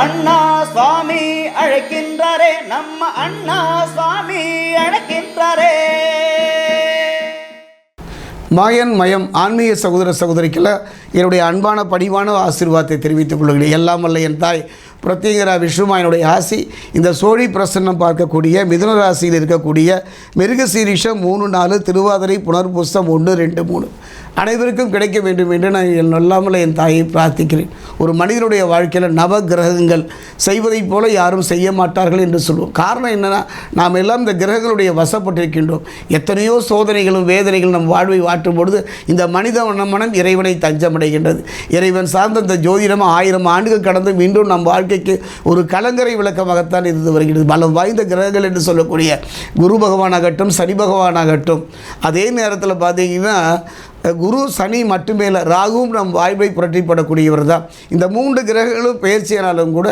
அண்ணா சுவாமி அழைக்கின்றாரே நம்ம அண்ணா சுவாமி அழைக்கின்றாரே. மாயன் மயம் ஆன்மீக சகோதர சகோதரிக்கெல்லாம் என்னுடைய அன்பான பணிவான ஆசீர்வாதத்தை தெரிவித்துக் கொள்கிறேன். எல்லாம் வல்ல என் தாய் பிரத்யங்கரா விஷ்ணுமாயனுடைய ராசி இந்த சோழி பிரசன்னம் பார்க்கக்கூடிய மிதுன ராசியில் இருக்கக்கூடிய மிருகசீரிஷம் மூணு நாலு திருவாதிரை புனர்புஸ்தம் ஒன்று ரெண்டு மூணு. அனைவருக்கும் கிடைக்க வேண்டும் என்று நான் என் நல்லாமல் என் தாயை பிரார்த்திக்கிறேன். ஒரு மனிதனுடைய வாழ்க்கையில் நவ கிரகங்கள் செய்வதைப் போல யாரும் செய்ய மாட்டார்கள் என்று சொல்லுவோம் காரணம் என்னென்னா நாம் எல்லாம் இந்த கிரகங்களுடைய வசப்பட்டிருக்கின்றோம். எத்தனையோ சோதனைகளும் வேதனைகளும் நம் வாழ்வை வாட்டும் பொழுது இந்த மனித மனம் இறைவனை தஞ்சமடைகின்றது. இறைவன் சார்ந்த இந்த ஜோதிடம் ஆயிரம் ஆண்டுகள் கடந்து மீண்டும் நம் வாழ்க்கை வாழ்க்கைக்கு ஒரு கலங்கரை விளக்கமாகத்தான் இருந்து வருகிறது. பலம் வாய்ந்த கிரகங்கள் என்று சொல்லக்கூடிய குரு பகவானாகட்டும் சனி பகவானாகட்டும் அதே நேரத்தில் பார்த்தீங்கன்னா குரு சனி மட்டுமே இல்லை ராகுவும் நம் வாய்ப்பை புரட்டிப்படக்கூடியவர் தான் இந்த மூன்று கிரகங்களும் பயிற்சியானாலும் கூட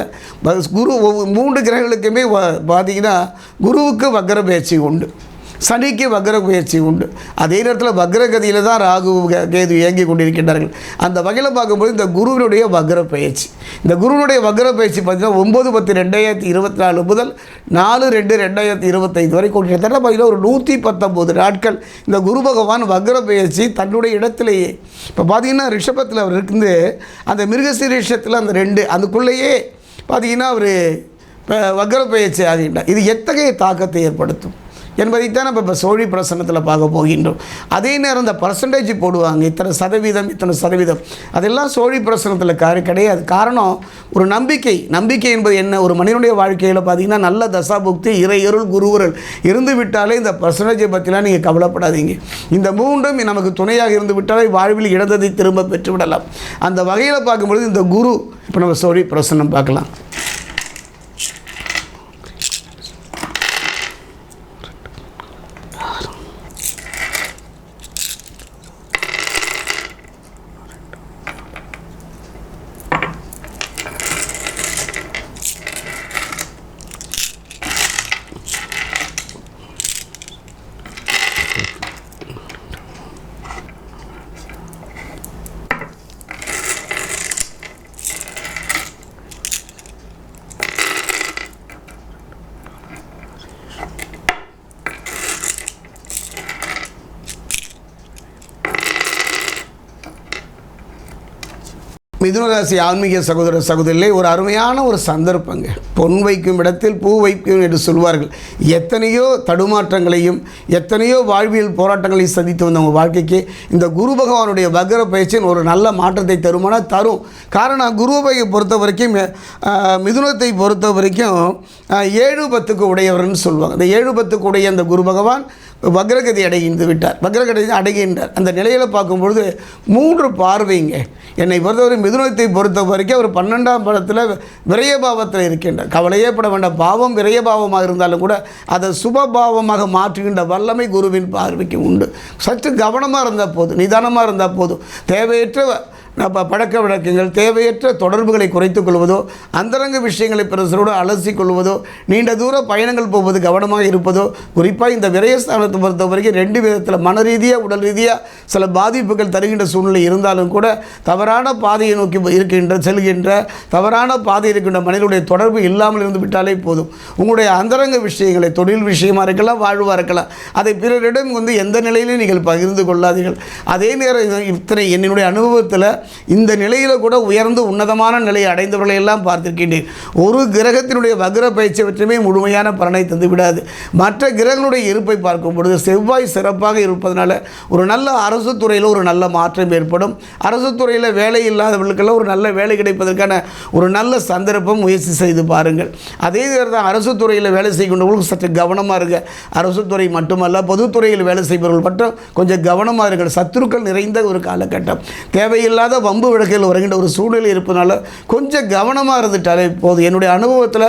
குரு ஒவ்வொரு- மூன்று கிரகங்களுக்குமே வ- பார்த்தீங்கன்னா குருவுக்கு வக்கர பயிற்சி உண்டு. சனிக்கு வக்ர முயற்சி உண்டு. அதே நேரத்தில் வக்ரகதியில் தான் ராகு கேது இயங்கி கொண்டிருக்கின்றார்கள். அந்த வகையில் பார்க்கும்போது இந்த குருவினுடைய வக்ர பயிற்சி இந்த குருவினுடைய வக்ர பயிற்சி பார்த்தீங்கன்னா ஒம்பது பத்து ரெண்டாயிரத்தி இருபத்தி நாலு முதல் நாலு ரெண்டு ரெண்டாயிரத்தி இருபத்தைந்து வரை கிட்டத்தட்ட பார்த்தீங்கன்னா ஒரு நூற்றி பத்தொம்போது நாட்கள் இந்த குரு பகவான் வக்ர பயிற்சி தன்னுடைய இடத்திலேயே. இப்போ பார்த்தீங்கன்னா ரிஷபத்தில் அவர் இருந்து அந்த மிருகசீரிஷத்தில் அந்த ரெண்டு அதுக்குள்ளேயே பார்த்தீங்கன்னா அவர் இப்போ வக்ர பயிற்சி ஆகின்றார். இது எத்தகைய தாக்கத்தை ஏற்படுத்தும்? என்பதைத்தான் நம்ம இப்போ சோழி பிரசன்னத்தில் பார்க்க போகின்றோம். அதே நேரம் இந்த பர்சன்டேஜ் போடுவாங்க. இத்தனை சதவீதம் இத்தனை சதவீதம். அதெல்லாம் சோழி பிரசனத்தில் கார கிடையாது. காரணம் ஒரு நம்பிக்கை. நம்பிக்கை என்பது என்ன? ஒரு மனிதனுடைய வாழ்க்கையில் பார்த்தீங்கன்னா நல்ல தசாபுக்தி இறையருள் குருவுரல் இருந்து விட்டாலே இந்த பர்சன்டேஜை பற்றிலாம் நீங்கள் கவலைப்படாதீங்க. இந்த மூன்றும் நமக்கு துணையாக இருந்து விட்டாலே வாழ்வில் இழந்ததை திரும்ப பெற்று விடலாம் அந்த வகையில் பார்க்கும்பொழுது இந்த குரு இப்போ நம்ம சோழி பிரசன்னம் பார்க்கலாம். மிதுனராசி ஆன்மீக சகோதர சகோதரிலே ஒரு அருமையான ஒரு சந்தர்ப்பங்க. பொன் வைக்கும் இடத்தில் பூ வைக்கும் என்று சொல்வார்கள். எத்தனையோ தடுமாற்றங்களையும் எத்தனையோ வாழ்வியல் போராட்டங்களையும் சந்தித்து வந்த உங்கள் வாழ்க்கைக்கு இந்த குரு பகவானுடைய வக்ர பயிற்சியின் ஒரு நல்ல மாற்றத்தை தருமானா தரும். காரணம் குருவை பொறுத்த வரைக்கும் மிதுனத்தை பொறுத்த வரைக்கும் ஏழு பத்துக்கு உடையவர்னு சொல்லுவாங்க இந்த ஏழு பத்துக்கு உடைய அந்த குரு பகவான் வக்ரகதி அடைந்து விட்டார். வக்ரகதி அடைகின்றார். அந்த நிலையில் பார்க்கும்பொழுது மூன்று பார்வைங்க. என்னை பொறுத்தவரை மிதுனத்தை பொறுத்த வரைக்கும் அவர் பன்னெண்டாம் படத்தில் விரயபாவத்தில் இருக்கின்றார். கவலையே பட வேண்டாம். பாவம் விரயபாவமாக இருந்தாலும் கூட அதை சுபபாவமாக மாற்றுகின்ற வல்லமை குருவின் பார்வைக்கு உண்டு. சற்று கவனமாக இருந்தால் போதும். நிதானமாக இருந்தால் போதும். தேவையற்ற நம்ம பழக்க வழக்கங்கள் தேவையற்ற தொடர்புகளை குறைத்துக் கொள்வதோ அந்தரங்க விஷயங்களை பிறசரோடு அலசி கொள்வதோ நீண்ட தூர பயணங்கள் போவது கவனமாக இருப்பதோ குறிப்பாக இந்த விரயஸ்தானத்தை பொறுத்த வரைக்கும் ரெண்டு விதத்தில் மன ரீதியாக உடல் ரீதியாக சில பாதிப்புகள் தருகின்ற சூழ்நிலை இருந்தாலும் கூட தவறான பாதையை நோக்கி இருக்கின்ற செல்கின்ற தவறான பாதை இருக்கின்ற மனிதனுடைய தொடர்பு இல்லாமல் இருந்து விட்டாலே போதும். உங்களுடைய அந்தரங்க விஷயங்களை தொழில் விஷயமாக இருக்கலாம் வாழ்வாக இருக்கலாம் அதை பிறரிடம் வந்து எந்த நிலையிலையும் நீங்கள் பகிர்ந்து கொள்ளாதீர்கள். அதே நேரம் இத்தனை என்னுடைய அனுபவத்தில் இந்த நிலையில் கூட உயர்ந்து உன்னதமான நிலையை அடைந்தவர்களை எல்லாம் பார்த்திருக்கின்றேன். ஒரு கிரகத்தினுடைய வக்ர பயிற்சி பற்றியுமே முழுமையான பலனை தந்துவிடாது மற்ற கிரகங்களுடைய இருப்பை பார்க்கும் பொழுது செவ்வாய் சிறப்பாக இருப்பதனால ஒரு நல்ல அரசு துறையில் ஒரு நல்ல மாற்றம் ஏற்படும். அரசு துறையில் வேலை இல்லாதவர்களுக்கெல்லாம் ஒரு நல்ல வேலை கிடைப்பதற்கான ஒரு நல்ல சந்தர்ப்பம் முயற்சி செய்து பாருங்கள். அதே தான் அரசு துறையில் வேலை செய்கின்றவர்களுக்கு சற்று கவனமாக இருங்க. அரசு துறை மட்டுமல்ல பொதுத்துறையில் வேலை செய்பவர்கள் மட்டும் கொஞ்சம் கவனமாக இருங்கள். சத்துருக்கள் நிறைந்த ஒரு காலகட்டம். தேவையில்லாத வம்பு விளக்கில் வருகின்ற ஒரு சூழ்நிலை இருப்பதனால கொஞ்சம் கவனமாக இருந்துட்டாலே போதும். என்னுடைய அனுபவத்தில்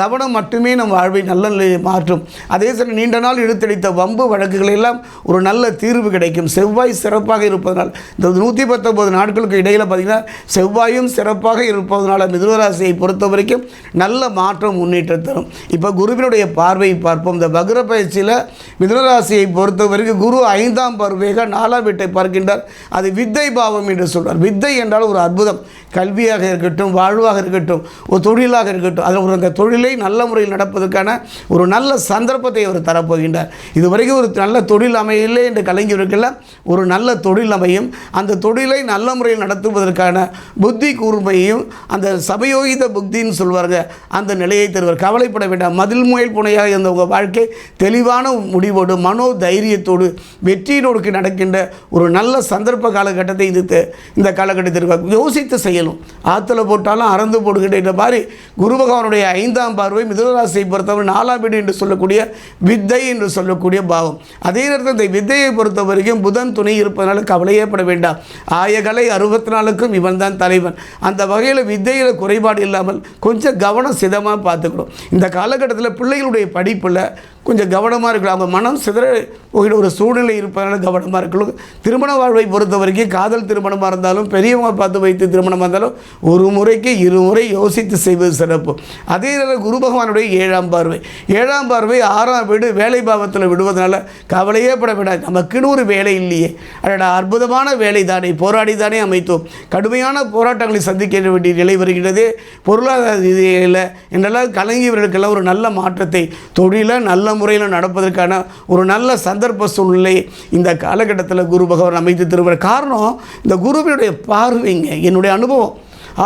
கவனம் மட்டுமே நம் வாழ்வை நல்ல நிலையை மாற்றும். அதே சமயம் நீண்ட நாள் இழுத்தடித்த வம்பு வழக்குகள் எல்லாம் ஒரு நல்ல தீர்வு கிடைக்கும். செவ்வாய் சிறப்பாக இருப்பதனால் இந்த நூற்றி பத்தொம்பது நாட்களுக்கு இடையில் பார்த்திங்கன்னா செவ்வாயும் சிறப்பாக இருப்பதனால மிதுனராசியை பொறுத்த வரைக்கும் நல்ல மாற்றம் முன்னேற்றம் தரும். இப்போ குருவினுடைய பார்வையை பார்ப்போம். இந்த வக்ர பயிற்சியில் மிதுனராசியை பொறுத்த வரைக்கும் குரு ஐந்தாம் பார்வையாக நாலாம் வீட்டை பார்க்கின்றார். அது வித்தை பாவம் என்று சொல்வார் வித்தை என்றால் ஒரு அற்புதம். கல்வியாக இருக்கட்டும் வாழ்வாக இருக்கட்டும் ஒரு தொழிலாக இருக்கட்டும் அதில் ஒரு அந்த தொழிலை நல்ல முறையில் நடப்பதற்கான ஒரு நல்ல சந்தர்ப்பத்தை அவர் தரப்போகின்றார். இதுவரைக்கும் ஒரு நல்ல தொழில் அமையிலே என்று கலைஞருக்கெல்லாம் ஒரு நல்ல தொழில் அமையும். அந்த தொழிலை நல்ல முறையில் நடத்துவதற்கான புத்தி கூர்மையும் அந்த சபயோகித புத்தின்னு சொல்வாங்க அந்த நிலையை தருவார். கவலைப்பட வேண்டாம். மதில் முயல் புனையாக இருந்த உங்கள் வாழ்க்கை தெளிவான முடிவோடு மனோ தைரியத்தோடு வெற்றியினோடு நடக்கின்ற ஒரு நல்ல சந்தர்ப்ப காலகட்டத்தை இது இந்த காலகட்டத்தில் யோசித்து செய்யணும். ஆற்றுல போட்டாலும் அறந்து போடுகின்ற இந்த மாதிரி குரு பகவானுடைய ஐந்தாம் பார்வை மிதுனராசியை பொறுத்தவரை நாலாம் வீடு என்று சொல்லக்கூடிய வித்தை என்று சொல்லக்கூடிய பாவம். அதே நேரத்தில் இந்த வித்தையை பொறுத்த வரைக்கும் புதன் துணை இருப்பதனால கவலையே பட வேண்டாம். ஆயகலை அறுபத்தி நாலுக்கும் இவன் தான் தலைவன். அந்த வகையில் வித்தையில் குறைபாடு இல்லாமல் கொஞ்சம் கவனம் சிதமாக பார்த்துக்கணும். இந்த காலகட்டத்தில் பிள்ளைகளுடைய படிப்பில் கொஞ்சம் கவனமாக இருக்கணும். அவங்க மனம் சிதற போகிற ஒரு சூழ்நிலை இருப்பதனால கவனமாக இருக்கணும். திருமண வாழ்வை பொறுத்த வரைக்கும் காதல் திருமணமாக இருந்தாலும் பெரியவங்க பார்த்து வைத்து திருமணமாக இருந்தாலும் ஒரு முறைக்கு இருமுறை யோசித்து செய்வது சிறப்பு. அதே நேரம் குரு பகவானுடைய ஏழாம் பார்வை. ஏழாம் பார்வை ஆறாம் வீடு வேலை பாவத்தில் விடுவதனால கவலையே பட வேண்டாம். நமக்குன்னு ஒரு வேலை இல்லையே. அதோட அற்புதமான வேலை தானே. போராடி தானே அமைத்தோம். கடுமையான போராட்டங்களை சந்திக்க வேண்டிய நிலை வருகிறது பொருளாதார ரீதியில் என்றெல்லாம் கலங்கியவர்களுக்கெல்லாம் ஒரு நல்ல மாற்றத்தை தொழிலை நல்ல முறையில் நடப்பதற்கான ஒரு நல்ல சந்தர்ப்ப சூழ்நிலை இந்த காலகட்டத்தில் குரு பகவான் அமைத்து தருவார். காரணம் இந்த குருவினுடைய பார்வைங்க என்னுடைய அனுபவம்.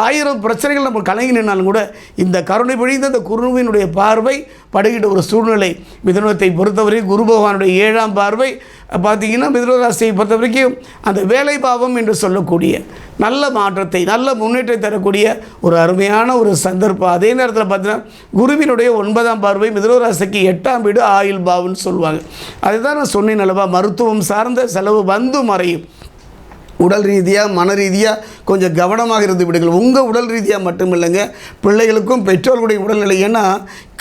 ஆயிரம் பிரச்சனைகள் நம்ம கலங்கி நின்னாலும் கூட இந்த கருணை பொழிந்த இந்த குருவினுடைய பார்வை படுகின்ற ஒரு சூழ்நிலை. மிதனத்தை பொறுத்தவரை குரு பகவானுடைய ஏழாம் பார்வை பார்த்தீங்கன்னா மிதனராசியை பொறுத்த வரைக்கும் அந்த வேலை பாவம் என்று சொல்லக்கூடிய நல்ல மாற்றத்தை நல்ல முன்னேற்றத்தை தரக்கூடிய ஒரு அருமையான ஒரு சந்தர்ப்பம். அதே நேரத்தில் பார்த்தீங்கன்னா குருவினுடைய ஒன்பதாம் பார்வை மிதனராசிக்கு எட்டாம் வீடு ஆயுள் பாவம்னு சொல்லுவாங்க. அதுதான் நான் சொன்னேன் அல்லவா மருத்துவம் சார்ந்த செலவு வந்து மறையும். உடல் ரீதியாக மன ரீதியாக கொஞ்சம் கவனமாக இருந்து விடுங்கள். உங்கள் உடல் ரீதியாக மட்டும் இல்லைங்க பிள்ளைகளுக்கும் பெற்றோர்களுடைய உடல்நிலை ஏன்னா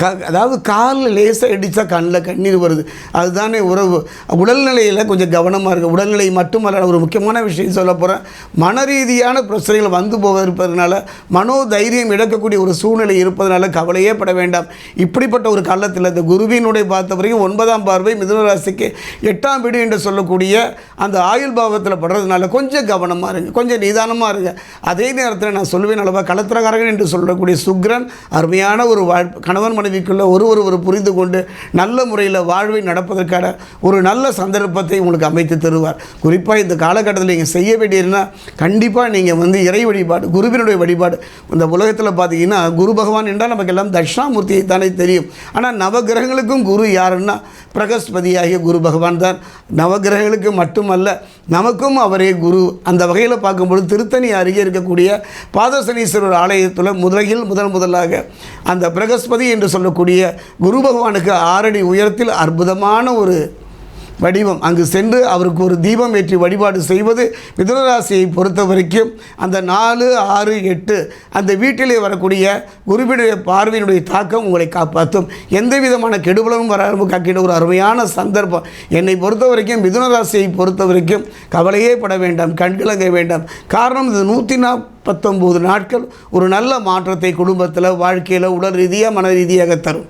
க அதாவது காலில் லேசாக அடித்தா கண்ணில் கண்ணீர் வருது. அதுதானே உறவு. உடல்நிலையில் கொஞ்சம் கவனமாக இருக்குது உடல்நிலை மட்டுமல்ல ஒரு முக்கியமான விஷயம் சொல்ல போகிறேன் மன ரீதியான பிரச்சனைகள் வந்து போக இருப்பதனால மனோ தைரியம் இழக்கக்கூடிய ஒரு சூழ்நிலை இருப்பதனால கவலையே பட வேண்டாம். இப்படிப்பட்ட ஒரு காலத்தில் இந்த குருவினுடைய பார்த்த வரைக்கும் ஒன்பதாம் பார்வை மிதுனராசிக்கு எட்டாம் வீடு என்று சொல்லக்கூடிய அந்த ஆயுள் பாவத்தில் படுறதுனால கொஞ்சம் கவனமாக இருங்க. கொஞ்சம் நிதானமாக இருங்க. அதே நேரத்தில் நான் சொல்லுவேன் அளவாக கலத்திரகாரகன் என்று சொல்லக்கூடிய சுக்ரன் அருமையான ஒரு வாழ் கணவன் மனைவிக்குள்ள ஒரு ஒருவர் புரிந்து கொண்டு நல்ல முறையில் வாழ்வை நடப்பதற்கான ஒரு நல்ல சந்தர்ப்பத்தை உங்களுக்கு அமைத்து தருவார். குறிப்பாக இந்த காலகட்டத்தில் நீங்கள் செய்ய வேண்டியதுன்னா கண்டிப்பாக நீங்கள் வந்து இறை வழிபாடு குருவினுடைய வழிபாடு. இந்த உலகத்தில் பார்த்தீங்கன்னா குரு பகவான் என்றால் நமக்கு எல்லாம் தட்சிணாமூர்த்தியை தானே தெரியும். ஆனால் நவகிரகங்களுக்கும் குரு யாருன்னா பிரகஸ்பதியாகிய குரு பகவான் தான். நவகிரகங்களுக்கு மட்டுமல்ல நமக்கும் அவரே குரு. அந்த வகையில் பார்க்கும்பொழுது திருத்தணி அருகே இருக்கக்கூடிய பாதசனீஸ்வரர் ஆலயத்தில் முதலில் முதல் முதலாக அந்த பிரகஸ்பதி என்று சொல்லக்கூடிய குரு பகவானுக்கு ஆறடி உயரத்தில் அற்புதமான ஒரு வடிவம். அங்கு சென்று அவருக்கு ஒரு தீபம் ஏற்றி வழிபாடு செய்வது மிதுனராசியை பொறுத்த வரைக்கும் அந்த நாலு ஆறு எட்டு அந்த வீட்டிலே வரக்கூடிய குருவினுடைய பார்வையினுடைய தாக்கம் உங்களை காப்பாற்றும். எந்த விதமான கெடுபலமும் வராமல் காக்கிட ஒரு அருமையான சந்தர்ப்பம். என்னை பொறுத்த வரைக்கும் மிதுனராசியை பொறுத்த வரைக்கும் கவலையே பட வேண்டாம் கண்கிழங்க வேண்டாம். காரணம் இது நூற்றி பத்தொம்போது நாட்கள் ஒரு நல்ல மாற்றத்தை குடும்பத்தில் வாழ்க்கையில் உடல் ரீதியாக மன ரீதியாக தரும்.